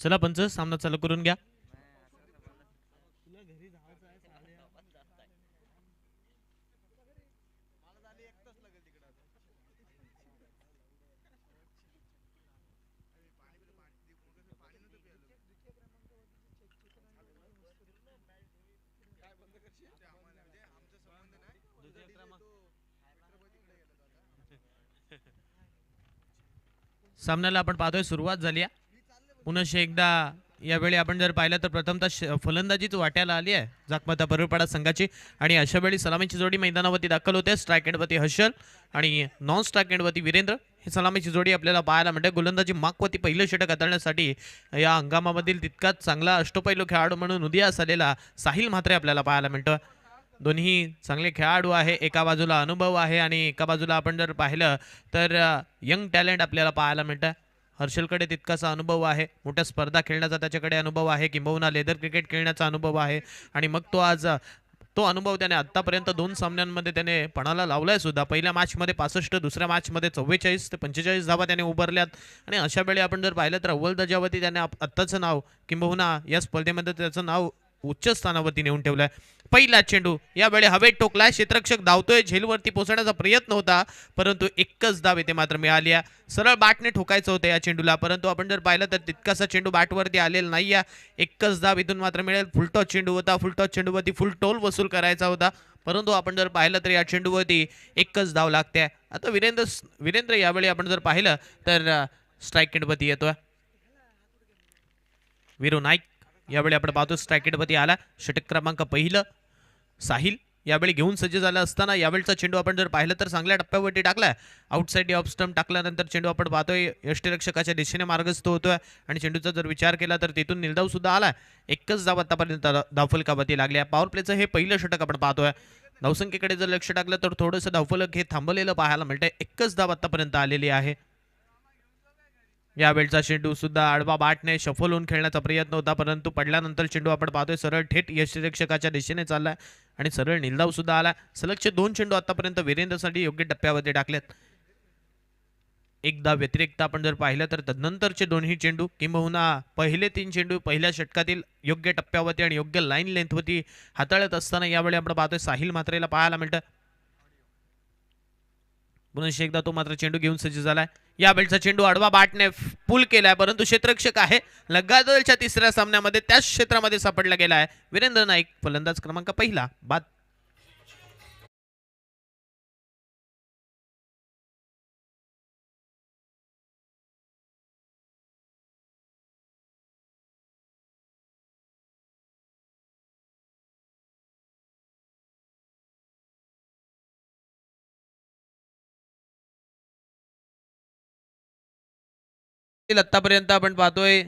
चला पंच सामना चालू करून घ्या. सामन्याला आपण पाहतोय सुरुवात झाली आहे. पुन्हा एकदा यावेळी आपण जर पाहिलं तर प्रथमतः श- फलंदाजीच वाट्याला आली आहे. जाकमाता परळपाडा संघाची. आणि अशा वेळी सलामीची जोडी मैदानावरती दाखल होते. स्ट्राईक एंडवरती हर्षल आणि नॉन स्ट्राईक एंडवरती वीरेंद्र. हे सलामीची जोडी आपल्याला पाहायला मिळते. गोलंदाजी माकवती पहिलं षटक हाताळण्यासाठी या हंगामामधील तितकाच चांगला अष्टपैलू खेळाडू म्हणून उदयास आलेला साहिल म्हात्रे आपल्याला पाहायला मिळतं. दोन्ही चांगले खेळाडू आहे. एका बाजूला अनुभव आहे आणि एका बाजूला आपण जर पाहिलं तर यंग टॅलेंट आपल्याला पाहायला मिळतं. हर्षलकडे तितकासा अनुभव आहे. मोठ्या स्पर्धा खेळण्याचा त्याच्याकडे अनुभव आहे. किंबहुना लेदर क्रिकेट खेळण्याचा अनुभव आहे. आणि मग तो आज तो अनुभव त्याने आत्तापर्यंत दोन सामन्यांमध्ये त्याने पणाला लावलाय सुद्धा. पहिल्या मॅचमध्ये पासष्ट दुसऱ्या मॅचमध्ये चव्वेचाळीस ते पंचेचाळीस धावा त्याने उभारल्यात. आणि अशा वेळी आपण जर पाहिलं तर अव्वल दर्जावरती त्याने आप- आत्ताचं नाव किंबहुना या स्पर्धेमध्ये त्याचं नाव उच्च स्थानावरती नेऊन ठेवलाय. पहिला चेंडू यावेळी हवेत टोकला क्षेत्ररक्षक धावतोय. झेलवरती पोहोचण्याचा प्रयत्न होता परंतु एकच धाव येथे मात्र मिळाली आहे. सरळ बॅटने ठोकायचं होतं या चेंडूला परंतु आपण जर पाहिलं तर तितकासा चेंडू बॅटवरती आलेला नाही आहे एकच धाव इथून मात्र मिळेल. फुलटॉस चेंडू होता. फुलटॉस चेंडूवरती फुल टोल वसूल करायचा होता. परंतु आपण जर पाहिलं तर या चेंडूवरती एकच धाव लागते. आता वीरेंद्र वीरेंद्र यावेळी आपण जर पाहिलं तर स्ट्राईक चेंडूवरती येतोय. विरो नाईक. यावेळी आपण पाहतो स्ट्रायकेटवरती आला षटक क्रमांक पहिलं. साहिल यावेळी घेऊन सज्ज झाला असताना यावेळचा चेंडू आपण जर पाहिलं तर चांगल्या टप्प्यावरती टाकला. आउटसाईड ऑफ स्टम्प टाकल्यानंतर चेंडू आपण पाहतोय यष्टीरक्षकाच्या दिशेने मार्गस्थ होतोय. आणि चेंडूचा जर विचार केला तर तिथून निर्धाव सुद्धा आला. एकच धाव आतापर्यंत धावफलकावरती लागल्या पॉवर प्लेचं हे पहिलं षटक आपण पाहतोय. धावसंख्येकडे जर लक्ष टाकलं तर थोडंसं धावफलक हे थांबलेलं पाहायला मिळतंय. एकच धाव आतापर्यंत आलेली आहे. यावेळचा चेंडू सुद्धा आडवा बाटने शफल होऊन खेळण्याचा प्रयत्न होता परंतु पडल्यानंतर चेंडू आपण पाहतोय सरळ थेट यशरक्षकाच्या दिशेने चाललाय आणि सरळ निलदाव सुद्धा आला सलगचे दोन चेंडू आतापर्यंत वीरेंद्रसाठी योग्य टप्प्यावरती टाकलेत. एकदा व्यतिरिक्त आपण जर पाहिलं तर तदनंतरचे दोन्ही चेंडू किंबहुना पहिले तीन चेंडू पहिल्या षटकातील योग्य टप्प्यावरती आणि योग्य लाईन लेंथवरती हाताळत असताना यावेळी आपण पाहतोय साहिल मात्रेला पाहायला मिळतं. म्हणून एकदा तो मात्र चेंडू घेऊन सज्ज झालाय. या बेल्टचा चेंडू आडवा बाटने पूल केलाय परंतु क्षेत्ररक्षक आहे. लगादलच्या तिसऱ्या सामन्यामध्ये त्याच क्षेत्रामध्ये सापडला गेलाय. वीरेंद्र नाईक फलंदाज क्रमांक पहिला बाद आतापर्यंत आपण पाहतोय.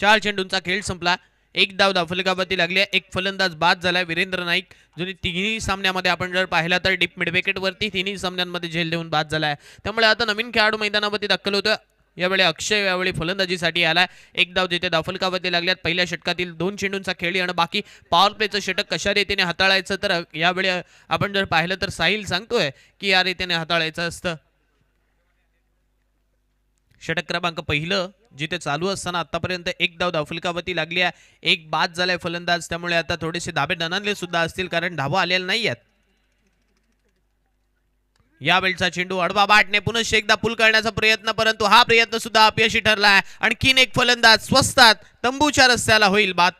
चार चेंडूंचा खेळ संपला. एक धाव धावफलकावरती लागली आहे. एक फलंदाज बाद झालाय वीरेंद्र नाईक जुनी तिन्ही सामन्यामध्ये आपण जर पाहिला तर डीप मिडविकेट वरती तिन्ही सामन्यांमध्ये झेल देऊन बाद झालाय. त्यामुळे आता नवीन खेळाडू मैदानावरती दाखल होतं यावेळी अक्षय यावेळी फलंदाजीसाठी आलाय. एक धाव जिथे धावफलकावरती लागल्यात पहिल्या षटकातील दोन चेंडूंचा खेळी आणि बाकी. पॉवर प्लेचं षटक कशा रीतीने हाताळायचं तर यावेळी आपण जर पाहिलं तर साहिल सांगतोय की या रीतीने हाताळायचं असतं. षटक क्रमांक पहिलं जिथे चालू असताना आतापर्यंत एक धाव धावफलकावरती लागली आहे. एक बाद झालाय फलंदाज त्यामुळे आता थोडेसे धाबे दणानले सुद्धा असतील कारण धावा आलेल्या नाही आहेत यावेळचा चेंडू अडवा बाटने पुनश्च एकदा पुल करण्याचा प्रयत्न परंतु हा प्रयत्न सुद्धा अपयशी आहे. आणखीन एक फलंदाज स्वस्तात तंबूच्या रस्त्याला होईल बाद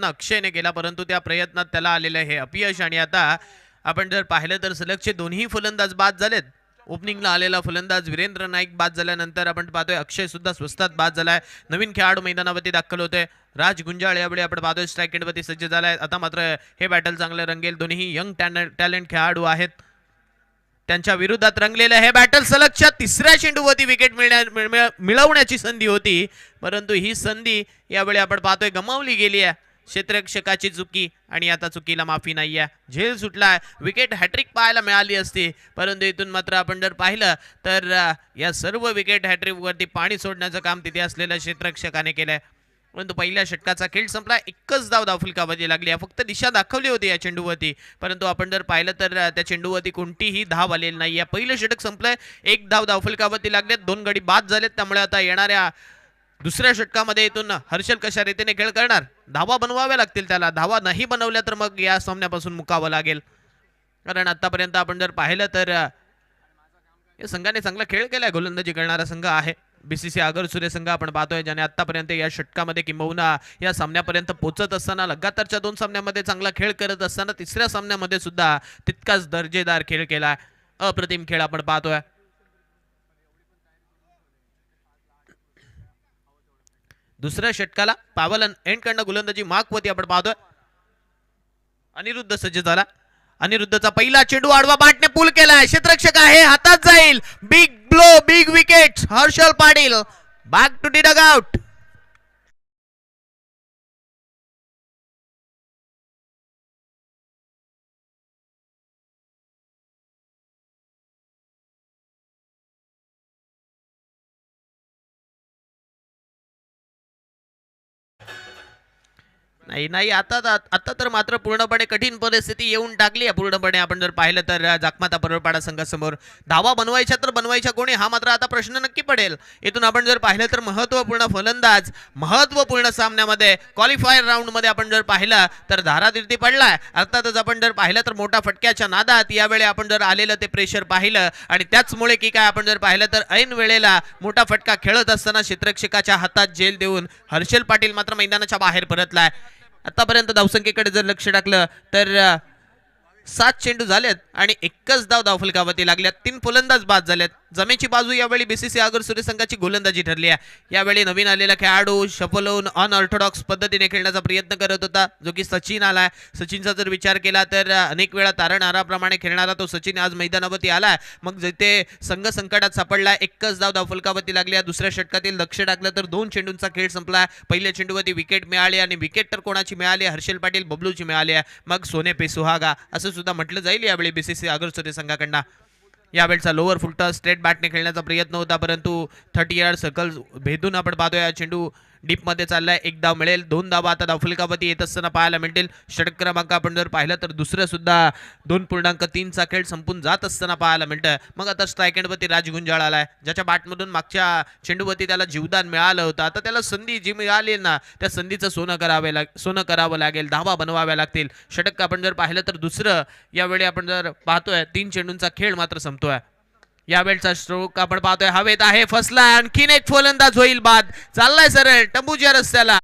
प्रयत्न अक्षयने केला परंतु त्या प्रयत्नात त्याला आलेलं हे अपयश आणि आता आपण जर पाहिलं तर सलगचे दोन्ही फलंदाज बाद झालेत. ओपनिंगला आलेला फलंदाज वीरेंद्र नाईक बाद झाल्यानंतर आपण पाहतोय अक्षय सुद्धा स्वस्तात बाद झालाय. नवीन खेळाडू मैदानावरती दाखल होते राज गुंजाळ यावेळी आपण पाहतोय स्ट्राईक एंडवरती सज्ज झालाय. आता मात्र हे बॅटल चांगलं रंगेल. दोन्ही यंग टॅलेंट खेळाडू आहेत. त्यांच्या विरोधात रंगलेलं हे बॅटल सलगच्या तिसऱ्या चेंडूवरती विकेट मिळण्या मिळवण्याची संधी होती. परंतु ही संधी यावेळी आपण पाहतोय गमावली गेली आहे. क्षेत्ररक्षकाची चुकी आणि आता चुकीला माफी नाही आहे. झेल सुटलाय. विकेट हॅट्रिक पाहायला मिळाली असती. परंतु इथून मात्र आपण जर पाहिलं तर या सर्व विकेट हॅट्रिकवरती पाणी सोडण्याचं काम तिथे असलेल्या क्षेत्ररक्षकाने आहे परंतु पहिल्या षटकाचा खेळ संपला. एकच धाव धावफुलकावरती लागली आहे. फक्त दिशा दाखवली होती या चेंडूवरती. परंतु आपण जर पाहिलं तर त्या चेंडूवरती कोणतीही धाव आलेली नाही आहे पहिलं षटक संपलंय. एक धाव धावफुलकावरती लागलेत दोन गडी बाद झालेत. त्यामुळे आता येणाऱ्या दुसऱ्या षटकामध्ये इथून हर्षल कशा रीतीने खेळ करणार? धावा बनवाव्या लागतील त्याला. धावा नाही बनवल्या तर मग या सामन्यापासून मुकावं लागेल. कारण आतापर्यंत आपण जर पाहिलं तर या संघाने चांगला खेळ केलाय गोलंदाजी करणारा संघ आहे. बीसीसी आगर सूर्य संघ आपण पाहतोय ज्याने आतापर्यंत या षटकामध्ये किंबहुना या सामन्यापर्यंत पोचत असताना लगातारच्या दोन सामन्यामध्ये चांगला खेळ करत असताना तिसऱ्या सामन्यामध्ये सुद्धा तितकाच दर्जेदार खेळ केलाय. अप्रतिम खेळ आपण पाहतोय. दुसऱ्या षटकाला पावलन एंडकडनं गुलंदाजी. गोलंदाजी मार्कवरती आपण पाहतोय. अनिरुद्ध सज्ज झाला. अनिरुद्धचा पहिला चेंडू आडवा बाटने पूल केलाय. क्षेत्रक्षक आहे हातात जाईल. Big blow big wicket Harshal Patil. Back to the dugout नाही नाही आता आता तर मात्र पूर्णपणे कठीण परिस्थिती येऊन टाकली आहे. पूर्णपणे आपण जर पाहिलं तर जाकमाता परवपाडा संघासमोर धावा बनवायच्या तर बनवायच्या कोणी हा मात्र आता प्रश्न नक्की पडेल. इथून आपण जर पाहिलं तर महत्त्वपूर्ण फलंदाज महत्त्वपूर्ण सामन्यामध्ये क्वालिफायर राऊंडमध्ये आपण जर पाहिलं तर धारातीर्थी पडलाय. अर्थातच आपण जर पाहिलं तर मोठा फटक्याच्या नादात यावेळी आपण जर आलेलं ते प्रेशर पाहिलं आणि त्याचमुळे की काय आपण जर पाहिलं तर ऐन वेळेला मोठा फटका खेळत असताना क्षेत्ररक्षकाच्या हातात जेल देऊन हर्षल पाटील मात्र मैदानाच्या बाहेर परतलाय. आतापर्यंत धावसंख्येकडे जर लक्ष टाकलं तर सात चेंडू झालेत आणि एकच धाव धावफलकावरती लागल्यात. तीन फलंदाज बाद झाल्यात जमेची बाजू यावेळी बीसीसी आगर सूर्य संघाची गोलंदाजी ठरली आहे. यावेळी नवीन आलेला खेळाडू शफलोन अनऑर्थोडॉक्स पद्धतीने खेळण्याचा प्रयत्न करत होता जो की सचिन आलाय. सचिनचा जर विचार केला तर अनेक वेळा तारणहाराप्रमाणे खेळणारा तो सचिन आज मैदानावरती आलाय. मग जिथे संघ संकटात सापडला एकच धाव धावफलकावरती लागली आहे. दुसऱ्या षटकातील लक्ष टाकलं तर दोन चेंडूंचा खेळ संपला पहिल्या चेंडूवरती विकेट मिळाली आणि विकेट तर कोणाची मिळाली हर्षल पाटील बबलूची मिळाली आहे. मग सोने पे सुहागा. असं सुद्धा म्हटलं जाईल यावेळी बीसीसी आगर संघाकडनं. यावेळचा लोअर फुलटा स्ट्रेट बॅटने खेळण्याचा प्रयत्न होता परंतु थर्टी यार्ड सकल भेदून आपण पाहतोय हा चेंडू डीपमध्ये चाललाय. एक धाव मिळेल दोन धावा आता धावफलकावरती येत असताना पाहायला मिळतील. षटक क्रमांक आपण जर पाहिलं तर दुसरं सुद्धा दोन पूर्णांक तीनचा खेळ संपून जात असताना पाहायला मिळतं मग आता स्ट्राईक अँडवरती राज गुंजाळ आलाय. ज्याच्या बॅटमधून मागच्या चेंडूवरती त्याला जीवदान मिळालं होतं. आता त्याला संधी जी मिळाली ना त्या संधीचं सोनं करावे लाग सोनं करावं लागेल धावा बनवाव्या लागतील. षटक आपण जर पाहिलं तर दुसरं यावेळी आपण जर पाहतोय तीन चेंडूंचा खेळ मात्र संपतोय. यावेळचा स्ट्रोक आपण पाहतोय हवेत आहे फसला आणखीन एक फलंदाज होईल बाद. चाललाय सरळ टंबूच्या रस्त्याला.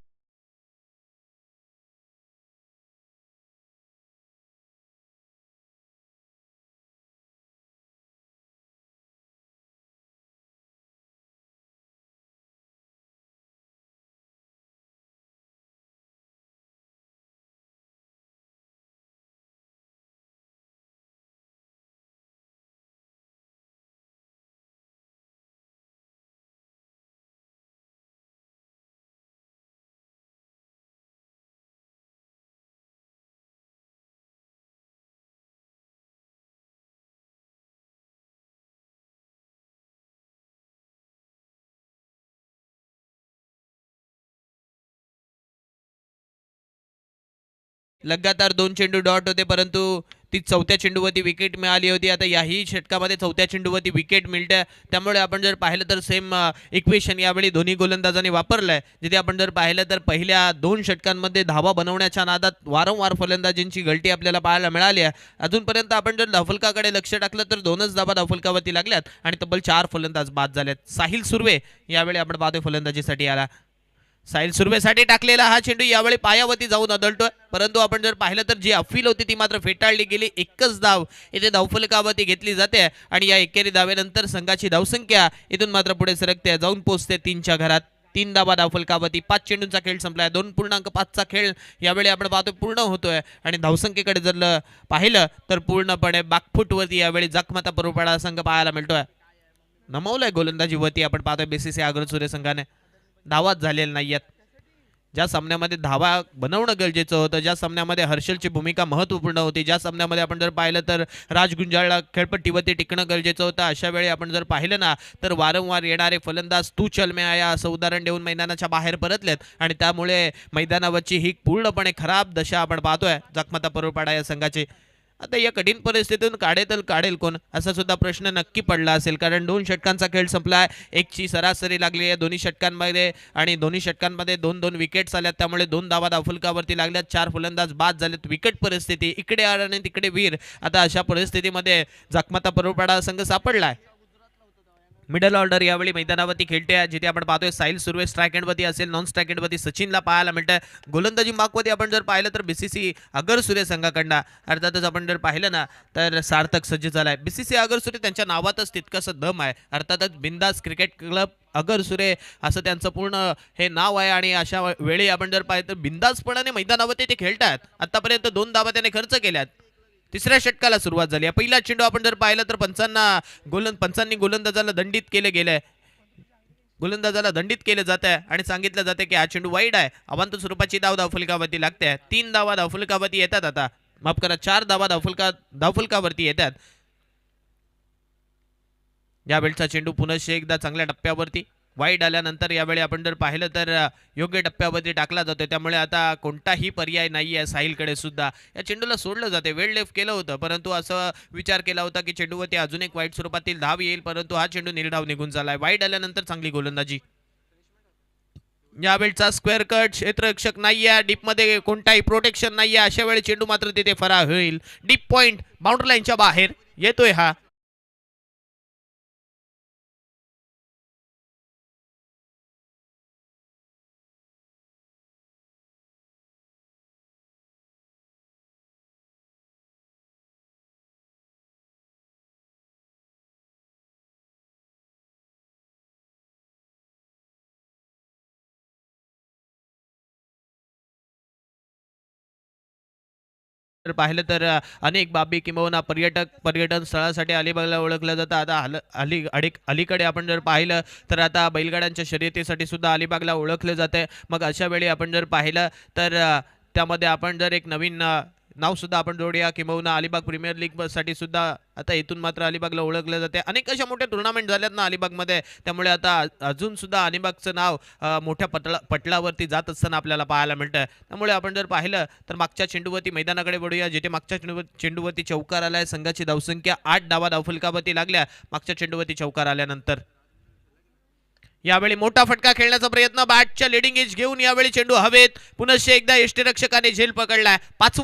लगातार दोन चेंडू डॉट होते परंतु ती चौथ्या चेंडूवरती विकेट मिळाली होती. आता याही षटकामध्ये चौथ्या चेंडूवरती विकेट मिळते त्यामुळे आपण जर पाहिलं तर सेम इक्वेशन यावेळी दोन्ही गोलंदाजांनी वापरलंय. जिथे आपण जर पाहिलं तर पहिल्या दोन षटकांमध्ये धावा बनवण्याच्या नादात वारंवार फलंदाजींची गलती आपल्याला पाहायला मिळाली आहे. अजूनपर्यंत आपण जर धावफलकाकडे लक्ष टाकलं तर दोनच धावा धावफलकावरती लागल्यात आणि तब्बल चार फलंदाज बाद झाल्यात साहिल सुर्वे यावेळी आपण पाहतोय फलंदाजीसाठी आला. साहिल सुर्वेसाठी टाकलेला हा चेंडू यावेळी पायावरती जाऊन आदळतोय. परंतु आपण जर पाहिलं तर जी अफील होती ती मात्र फेटाळली गेली. एकच धाव इथे धावफलकावरती घेतली जाते आणि या एकेरी धावेनंतर संघाची धावसंख्या इथून मात्र पुढे सरकते. जाऊन पोहोचते तीनच्या घरात. तीन धावा धावफलकावरती. पाच चेंडूंचा खेळ संपलाय. दोन पूर्णांक पाचचा खेळ यावेळी आपण पाहतो पूर्ण होतोय. आणि धावसंख्येकडे जर पाहिलं तर पूर्णपणे बाकफूटवरती यावेळी जखमाता बरोबर संघ पाहायला मिळतोय. नमवलाय गोलंदाजीवरती आपण पाहतोय बीसीसी आग्रसूर्य संघाने. धावाच झालेल्या आहेत ज्या सामन्यामध्ये धावा बनवणं गरजेचं होतं ज्या सामन्यामध्ये हर्षलची भूमिका महत्त्वपूर्ण होती ज्या सामन्यामध्ये आपण जर पाहिलं तर राज गुंजाळला खेळपट्टीवरती टिकणं गरजेचं होतं अशा वेळी आपण जर पाहिलं ना तर वारंवार येणारे फलंदाज तू चल में आया असं उदाहरण देऊन मैदानाच्या बाहेर परतलेत आणि त्यामुळे मैदानावरची ही पूर्णपणे खराब दशा आपण पाहतोय जखमता परोपाडा या संघाची. आता या कठीण परिस्थितीतून काढेल काढेल कोण? असा सुद्धा प्रश्न नक्की पडला असेल. कारण दोन षटकांचा खेळ संपला. आहे एकची सरासरी लागली आहे दोन्ही षटकांमध्ये आणि दोन्ही षटकांमध्ये दोन दोन विकेट्स आल्यात. त्यामुळे दोन धावा दाफुलकावरती लागल्यात. चार फलंदाज बाद झालेत. विकेट परिस्थिती. इकडे आड आणि तिकडे वीर. आता अशा परिस्थितीमध्ये जखमाता परोपाडा संघ सापडला आहे मिडल ऑर्डर यावेळी मैदानावरती खेळते आहे. जिथे आपण पाहतोय साहिल सुर्वे स्ट्राईक एंडवरती असेल नॉन स्ट्रॅक एंडवरती सचिनला पाहायला मिळतंय. गोलंदाजी मागवरती आपण जर पाहिलं तर बीसीसी अगर सूर्य संघाकडनं. अर्थातच आपण जर पाहिलं ना तर सार्थक सज्ज झालाय. बीसीसी अगर सूर्य त्यांच्या नावातच तितकंसं दम आहे. अर्थातच बिंदास क्रिकेट क्लब अगर सुरे असं त्यांचं पूर्ण हे नाव आहे. आणि अशा वेळी आपण जर पाहिलं तर बिंदासपणाने मैदानावरती ते खेळतात आतापर्यंत दोन धावा त्याने खर्च केल्यात. तिसऱ्या षटकाला सुरुवात झाली. आहे पहिला चेंडू आपण जर पाहिलं तर पंचांना गोलंद पंचांनी गोलंदाजाला दंडित केले गेले गोलंदाजाला दंडित केलं जात आहे आणि सांगितलं जाते की हा चेंडू वाईट आहे. अवांत स्वरूपाची धाव धावफुलकावरती लागते तीन धावा धावफुलकावरती येतात आता. माफ करा चार धावा धावफुलका धावफुलकावरती येतात. या वेळचा चेंडू पुनशे एकदा चांगल्या टप्प्यावरती वाईट आल्यानंतर यावेळी आपण जर पाहिलं तर योग्य टप्प्यावरती टाकला जातो. त्यामुळे आता कोणताही पर्याय नाही आहे साहिलकडे सुद्धा. या चेंडूला सोडलं जाते. वेळ लेफ्ट केलं होतं. परंतु असं विचार केला होता की चेंडूवरती अजून एक वाईट स्वरूपातील धाव येईल. परंतु हा चेंडू निर्धाव निघून झालाय वाईट आल्यानंतर चांगली गोलंदाजी. यावेळचा स्क्वेअर कट क्षेत्ररक्षक आहे डीपमध्ये कोणताही प्रोटेक्शन नाहीये. अशा वेळी चेंडू मात्र तिथे फरार होईल. डीप पॉईंट बाउंड्री लाईनच्या बाहेर येतोय हा. तर पाहिलं तर अनेक बाबी किंबहुना पर्यटक पर्यटन स्थळासाठी अलिबागला ओळखलं जातं. आता हल अली अडी अलीकडे आपण जर पाहिलं तर आता बैलगाड्यांच्या शर्यतीसाठी सुद्धा अलिबागला ओळखलं जातं मग अशा वेळी आपण जर पाहिलं तर त्यामध्ये आपण जर एक नवीन नाव सुद्धा आपण जोडूया. किंबहुना अलिबाग प्रीमियर लीगसाठी सुद्धा आता इथून मात्र अलिबागला ओळखलं जाते. अनेक अशा मोठ्या टुर्नामेंट झाल्यात ना अलिबागमध्ये. त्यामुळे आता अजून सुद्धा अलिबागचं नाव मोठ्या पटला पटलावरती जात असताना आपल्याला पाहायला मिळतं त्यामुळे आपण जर पाहिलं तर मागच्या चेंडूवरती मैदानाकडे वळूया जिथे मागच्या चेंडूवर चेंडूवरती चौकार आलाय. संघाची धावसंख्या आठ डावा धावफलकावरती लागल्या. मागच्या चेंडूवरती चौकार आल्यानंतर. यावेळी मोठा फटका खेळण्याचा प्रयत्न. बॅटच्या लिडिंग एज घेऊन यावेळी चेंडू हवेत. पुनश्च एकदा यष्टीरक्षकाने झेल पकडलाय. पाच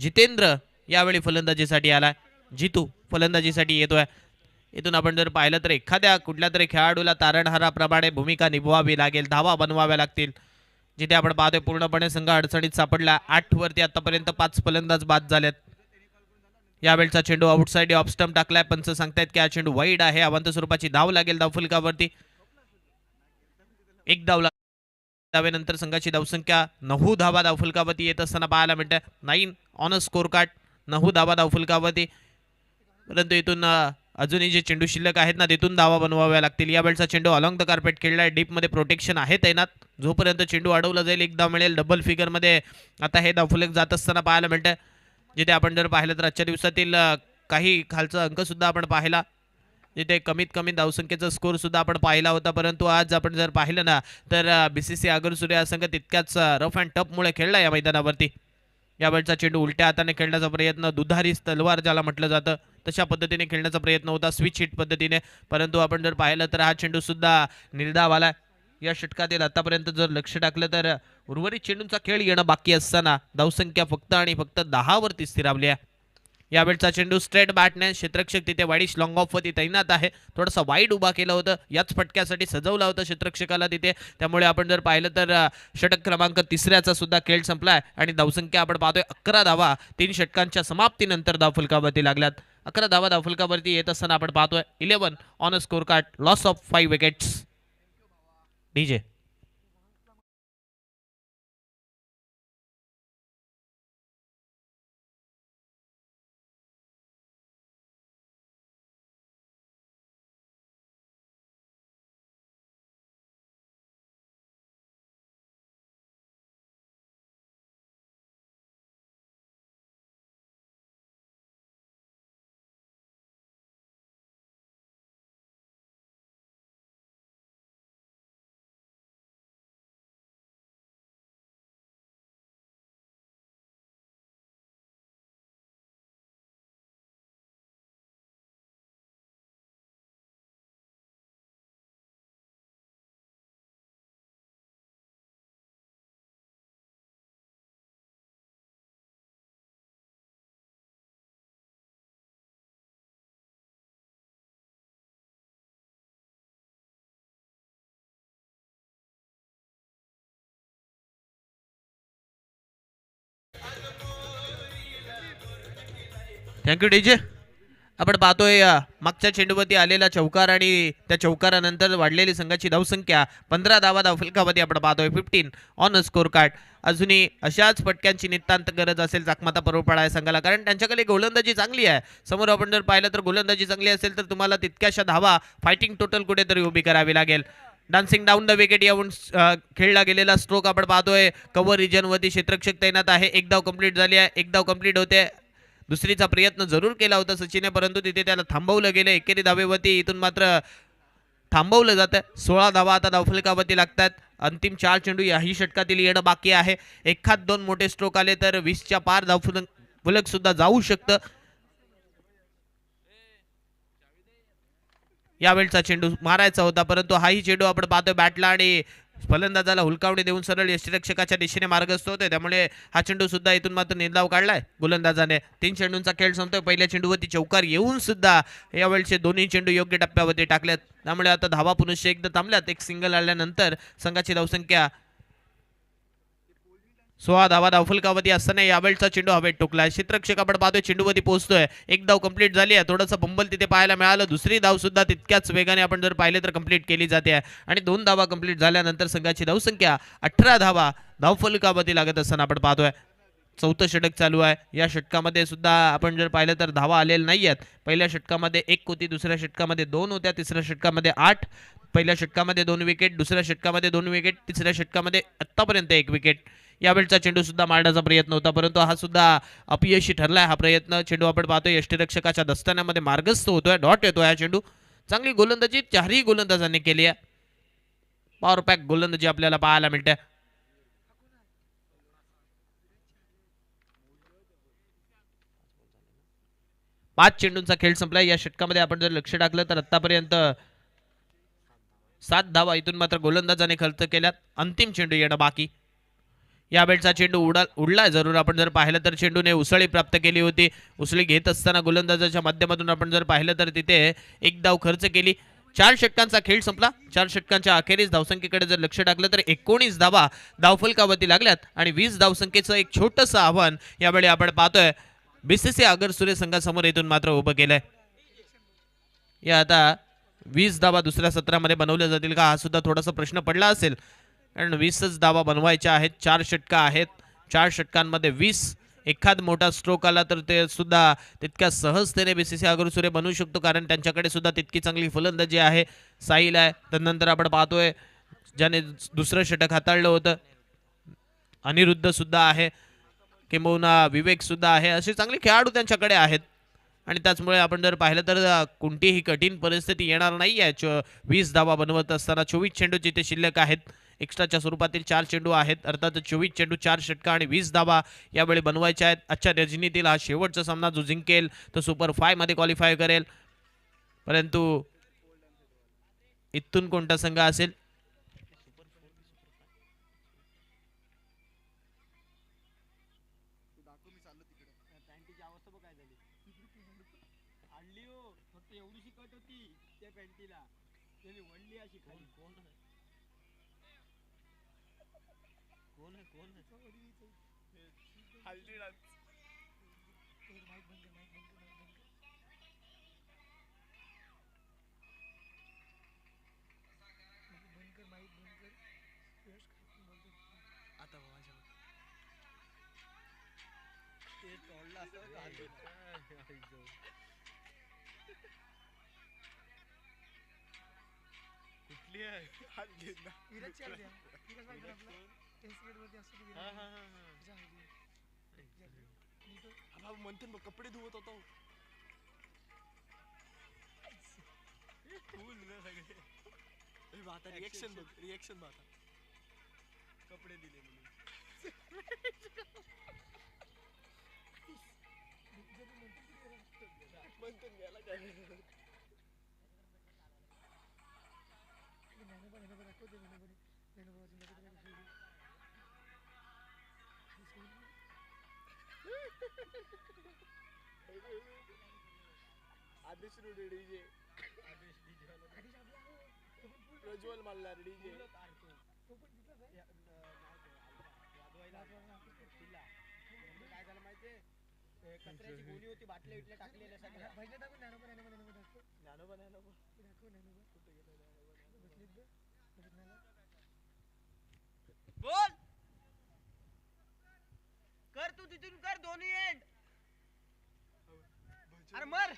जितेंद्र यावेळी फलंदाजीसाठी आलाय. जितू फलंदाजीसाठी येतोय. इथून आपण जर पाहिलं तर एखाद्या कुठल्या तरी खेळाडूला तारणहाराप्रमाणे भूमिका निभवावी लागेल धावा बनवाव्या लागतील. जिथे आपण पाहतोय पूर्णपणे संघ अडचणीत सापडला. आठ वरती आतापर्यंत पाच फलंदाज बाद झालेत. यावेळचा चेंडू आउटसाईड ऑफ स्टंप टाकलाय. पंच सांगतायत की हा चेंडू वाईड आहे. अवंत स्वरूपाची धाव लागेल धावफुलकावरती. एक धाव धावेनंतर संघाची धावसंख्या नऊ धावा धावफुलकावरती येत असताना पाहायला मिळतं nine on a score card नऊ धावा धावफुलकावरती. परंतु इथून अजूनही जे चेंडू शिल्लक आहेत ना तिथून धावा बनवाव्या लागतील. या वेळचा चेंडू अलॉंग द कार्पेट आहे. डीपमध्ये प्रोटेक्शन आहे तैनात. जोपर्यंत चेंडू अडवला जाईल एक धाव मिळेल डबल फिगरमध्ये आता हे धावफुलक जात असताना पाहायला मिळतं जिथे आपण जर पाहिलं तर आजच्या दिवसातील काही खालचा अंकसुद्धा आपण पाहिला जिथे कमीत कमी धावसंख्येचा स्कोर सुद्धा आपण पाहिला होता. परंतु आज आपण जर पाहिलं ना तर बी सी सी आगरसुरे हा संघ तितक्याच रफ अँड टफमुळे खेळला या मैदानावरती. यावेळचा चेंडू उलट्या हाताने खेळण्याचा प्रयत्न दुधारी तलवार ज्याला म्हटलं जातं तशा पद्धतीने खेळण्याचा प्रयत्न होता स्विच हिट पद्धतीने. परंतु आपण जर पाहिलं तर हा चेंडू सुद्धा निर्धाव आला या षटकातील आतापर्यंत जर लक्ष टाकलं तर उर्वरित चेंडूंचा खेळ येणं बाकी असताना धावसंख्या फक्त आणि फक्त दहावरती स्थिरावली आहे. यावेळचा चेंडू स्ट्रेट बॅटने क्षेत्रक्षक तिथे वाईडिश लॉंग ऑफवरती तैनात आहे. थोडासा वाईड उभा केलं होतं. याच फटक्यासाठी सजवलं होतं क्षेत्रक्षकाला तिथे. त्यामुळे आपण जर पाहिलं तर षटक क्रमांक तिसऱ्याचा सुद्धा खेळ संपलाय. आणि धावसंख्या आपण पाहतोय अकरा धावा तीन षटकांच्या समाप्तीनंतर धावफलकावरती लागल्यात. अकरा धावा धावफलकावरती येत असताना आपण पाहतोय eleven on a score card loss of five wickets DJ. Thank you DJ आपण पाहतोय मागच्या चेंडूवरती आलेला चौकार आणि त्या चौकारानंतर वाढलेली संघाची धावसंख्या. पंधरा धावा धावफलकामध्ये आपण पाहतोय फिफ्टीन ऑन स्कोर कार्ड अजूनही अशाच फटक्यांची नितांत गरज असेल चाकमाता परोपडा या संघाला. कारण त्यांच्याकडे गोलंदाजी चांगली आहे. समोर आपण जर पाहिलं तर गोलंदाजी चांगली असेल तर तुम्हाला तितक्याशा धावा फायटिंग टोटल कुठेतरी उभी करावी लागेल. डान्सिंग डाऊन द विकेट येऊन खेळला गेलेला स्ट्रोक आपण पाहतोय. कव्हर रिजनवरती क्षेत्रक्षक तैनात आहे. एक धाव कंप्लीट झाली आहे. एक धाव कंप्लीट होते. दुसरीचा प्रयत्न जरूर केला होता सचिनने परंतु तिथे त्याला थांबवलं गेलं. एकेरी धावेवरती इथून मात्र थांबवलं जातं. सोळा धावा आता धावफलकावरती लागतात. अंतिम चार चेंडू याही षटकातील येणं बाकी आहे. एखाद दोन मोठे स्ट्रोक आले तर वीसच्या पार धावफलक फलक सुद्धा जाऊ शकतं. यावेळचा चेंडू मारायचा होता परंतु हाही चेंडू आपण पाहतोय बॅटला आणि फलंदाजाला हुलकावणी देऊन सरळ यष्टीरक्षकाच्या दिशेने मार्गस्थ होते त्यामुळे हा चेंडू सुद्धा इथून मात्र निंदाव काढलाय. गोलंदाजाने तीन चेंडूंचा खेळ संपतोय. पहिल्या चेंडूवरती चौकार येऊन सुद्धा यावेळचे दोन्ही चेंडू योग्य टप्प्यावरती टाकल्यात. त्यामुळे आता धावा पुनश्च एकदा थांबल्यात. एक सिंगल आल्यानंतर संघाची धावसंख्या सोळा धावा धावफलकावरती असताना यावेळचा चेंडू हवेत आहे क्षेत्रक्षक आपण पाहतोय चेंडूवरती पोहोचतोय. एक धाव कंप्लीट झाली आहे. थोडंसं बंबल तिथे पाहायला मिळालं. दुसरी धाव सुद्धा तितक्याच वेगाने आपण जर पाहिले तर कंप्लीट केली जाते. आहे आणि दोन धावा कंप्लीट झाल्यानंतर संघाची धावसंख्या अठरा धावा धावफलकावरती लागत असताना आपण पाहतोय. चौथं षटक चालू आहे. या षटकामध्ये सुद्धा आपण जर पाहिलं तर धावा आलेल्या नाही आहेत पहिल्या षटकामध्ये एक होती दुसऱ्या षटकामध्ये दोन होत्या तिसऱ्या षटकामध्ये आठ. पहिल्या षटकामध्ये दोन विकेट दुसऱ्या षटकामध्ये दोन विकेट तिसऱ्या षटकामध्ये आत्तापर्यंत एक विकेट यावेळचा चेंडू सुद्धा मारण्याचा प्रयत्न होता परंतु हा सुद्धा अपयशी ठरलाय. हा प्रयत्न चेंडू आपण पाहतोय यष्टीरक्षकाच्या दस्तान्यामध्ये मार्गस्थ होतोय डॉट येतोय हा चेंडू. चांगली गोलंदाजी चारही गोलंदाजांनी केली आहे. पॉवर पॅक गोलंदाजी आपल्याला पाहायला मिळते. पाच चेंडूंचा खेळ संपला या षटकामध्ये आपण जर लक्ष टाकलं तर आतापर्यंत सात धावा इथून मात्र गोलंदाजाने खर्च केल्यात. अंतिम चेंडू येणं बाकी. या यावेळचा चेंडू उडा उडलाय. जरूर आपण जर पाहिलं तर चेंडूने उसळी प्राप्त केली होती. उसळी घेत असताना गोलंदाजाच्या माध्यमातून आपण जर पाहिलं तर तिथे एक धाव खर्च केली. चार षटकांचा खेळ संपला. चार षटकांच्या अखेरीस धावसंख्येकडे जर लक्ष टाकलं तर एकोणीस धावा धावफलकावरती लागल्यात आणि वीस धावसंख्येचं एक छोटंसं आव्हान यावेळी आपण पाहतोय. बीसीसी सूर्य संघासमोर येथून मात्र उभं केलंय. या आता वीस धावा दुसऱ्या सत्रामध्ये बनवल्या जातील का? हा सुद्धा थोडासा प्रश्न पडला असेल. कारण वीसच धावा बनवायच्या आहेत चार षटका आहेत. चार षटकांमध्ये वीस एखाद मोठा स्ट्रोक आला तर ते सुद्धा तितक्या सहजतेने बीसीसी अग्रसुरे बनवू शकतो कारण त्यांच्याकडे सुद्धा तितकी चांगली फलंदाजी आहे. साईल आहे त्यानंतर आपण पाहतोय ज्याने दुसरं षटक हाताळलं होतं. अनिरुद्ध सुद्धा आहे किंबहुना विवेक सुद्धा आहे. असे चांगले खेळाडू त्यांच्याकडे आहेत. आणि त्याचमुळे आपण जर पाहिलं तर कोणतीही कठीण परिस्थिती येणार नाही आहे चो वीस धावा बनवत असताना चोवीस चेंडू जिथे शिल्लक आहेत. एक्स्ट्राच्या स्वरूपातील चार चेंडू आहेत. अर्थात चोवीस चेंडू चार षटका आणि वीस धावा यावेळी बनवायच्या आहेत. आजच्या रजनीतील हा शेवटचा सामना जो जिंकेल तो सुपर फायमध्ये क्वालिफाय करेल. परंतु इथून कोणता संघ असेल? ते कुठली आहे? हल्ली ना. हा हा हा हा. म्हणते बघ कपडे धुवत होतो. फुल ना सगळे. ए, बघ आता रिएक्शन बघ रिएक्शन बघ आता. कपडे दिले म्हणून. म्हणतो याला काय आदेश रोडे डीजे. प्रज्वल मल्हार डीजे. काय झालं माहितीये? कचऱ्याची गोणी होती बाटल्या बिटल्या टाकलेल्या सगळ्या. ज्ञानोबा ज्ञानोबा कुठे गेला ज्ञानोबा बोल! कर तू तिथून कर दोन्ही एंड अरे मर!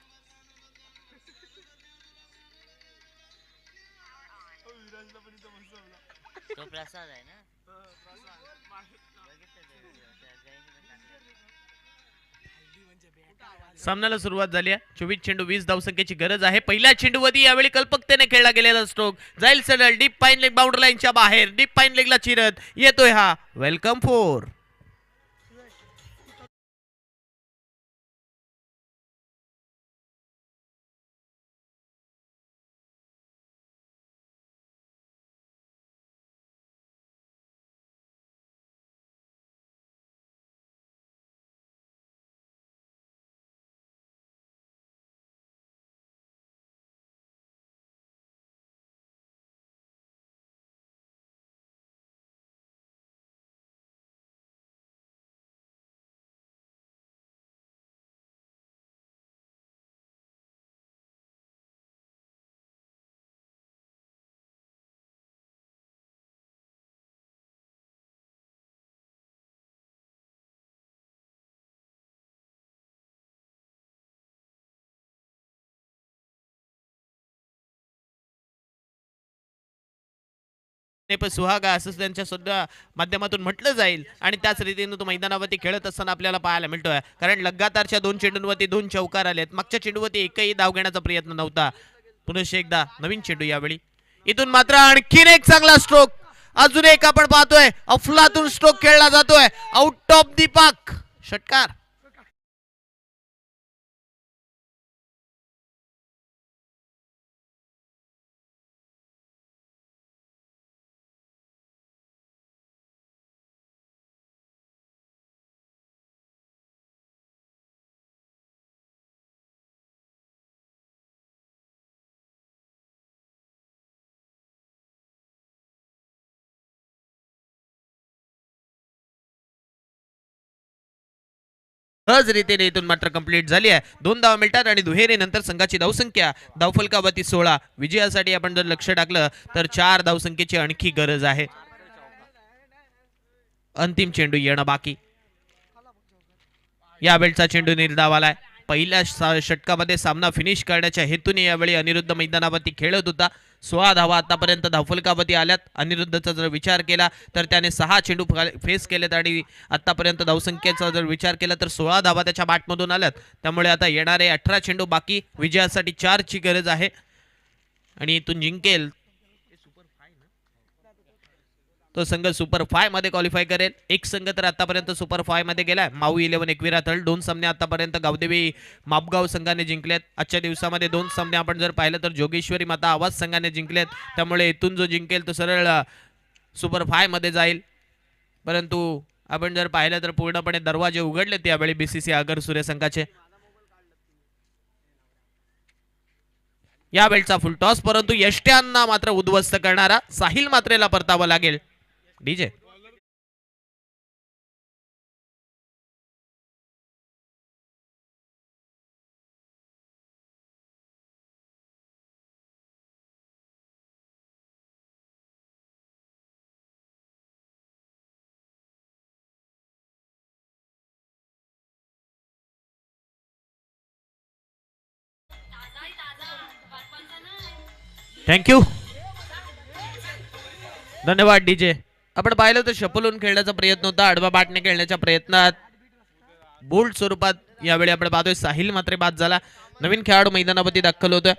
विराजला पण इथं बसवला. तो प्रसाद आहे ना? बघितलं सामन्याला सुरुवात झाली आहे. चोवीस चेंडू वीस धावसंख्येची गरज आहे. पहिल्या चेंडूवरती यावेळी कल्पकतेने खेळला गेलेला स्ट्रोक जाईल सडल डीप पाईन लेग बाउंड्री लाईनच्या बाहेर. डीप पाईन लेगला चिरत. येतोय हा. वेलकम फोर पण सुहागा असं त्यांच्या सुद्धा माध्यमातून म्हटलं जाईल. आणि त्याच रीतीने तो मैदानावरती खेळत असताना आपल्याला पाहायला मिळतोय. कारण लगातारच्या दोन चेंडूंवरती दोन चौकार आलेत. मागच्या चेंडूवरती एकही धाव घेण्याचा प्रयत्न नव्हता. पुनश एकदा नवीन चेंडू यावेळी. इथून मात्र आणखीन एक चांगला स्ट्रोक अजून एक आपण पाहतोय. अफलातून स्ट्रोक खेळला जातोय. आउट ऑफ दी पाक षटकार. सहज रीतीने इथून मात्र कंप्लीट झाली आहे. दोन धावा मिळतात आणि दुहेरीनंतर संघाची धावसंख्या धावफलकावरती सोळा. विजयासाठी आपण जर लक्ष टाकलं तर चार धावसंख्येची आणखी गरज आहे. अंतिम चेंडू येणं बाकी. या बेल्टचा चेंडू निर्धावालाय पहिल्या सा- षटकामध्ये सामना फिनिश करण्याच्या हेतूने यावेळी अनिरुद्ध मैदानावरती खेळत होता. सोळा धावा आतापर्यंत धावफलकावरती आल्यात. अनिरुद्धचा जर विचार केला तर त्याने सहा चेंडू फेस केलेत आणि आतापर्यंत धावसंख्येचा जर विचार केला तर सोळा धावा त्याच्या बॅटमधून आल्यात. त्यामुळे आता येणारे अठरा चेंडू बाकी. विजयासाठी चारची गरज आहे. आणि इथून जिंकेल तो संघ सुपर फायमध्ये क्वालिफाय करेल. एक संघ तर आतापर्यंत सुपर फायमध्ये गेलाय. माऊ इलेव्हन एकविरा थळ दोन सामने आतापर्यंत गावदेवी मापगाव संघाने जिंकलेत. आजच्या दिवसामध्ये दोन सामने आपण जर पाहिलं तर जोगेश्वरी माता आवाज संघाने जिंकलेत. त्यामुळे इथून जो जिंकेल तो सरळ सुपर फायमध्ये जाईल. परंतु आपण जर पाहिलं तर पूर्णपणे दरवाजे उघडलेत यावेळी बीसीसी आगर सूर्य संघाचे. या वेळचा फुल टॉस परंतु यष्ट्यांना मात्र उद्ध्वस्त करणारा साहिल मात्रेला परतावं लागेल. डीजे. थँक्यू धन्यवाद डीजे. आपण पाहिलं तर शपलून खेळण्याचा प्रयत्न होता आडवा बाटने खेळण्याच्या प्रयत्नात. बोल्ड स्वरूपात यावेळी आपण पाहतोय साहिल मात्र बाद झाला. नवीन खेळाडू मैदानावरती दाखल होतोय.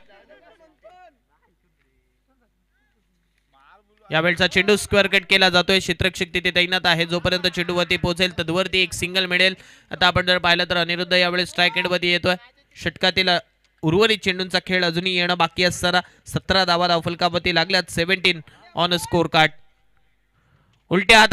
यावेळचा चेंडू स्क्वेअर कट केला जातोय. क्षेत्रक्षक तिथे तैनात आहे. जोपर्यंत चेंडूवरती पोहोचेल तदवरती एक सिंगल मिळेल. आता आपण जर पाहिलं तर अनिरुद्ध यावेळी स्ट्राईक एंडवरती येतोय. षटकातील उर्वरित चेंडूंचा खेळ अजूनही येणं बाकी असताना सतरा धावा धावफलकावरती लागल्यात. सेव्हन्टीन ऑन स्कोर कार्ड उलट्या हाताने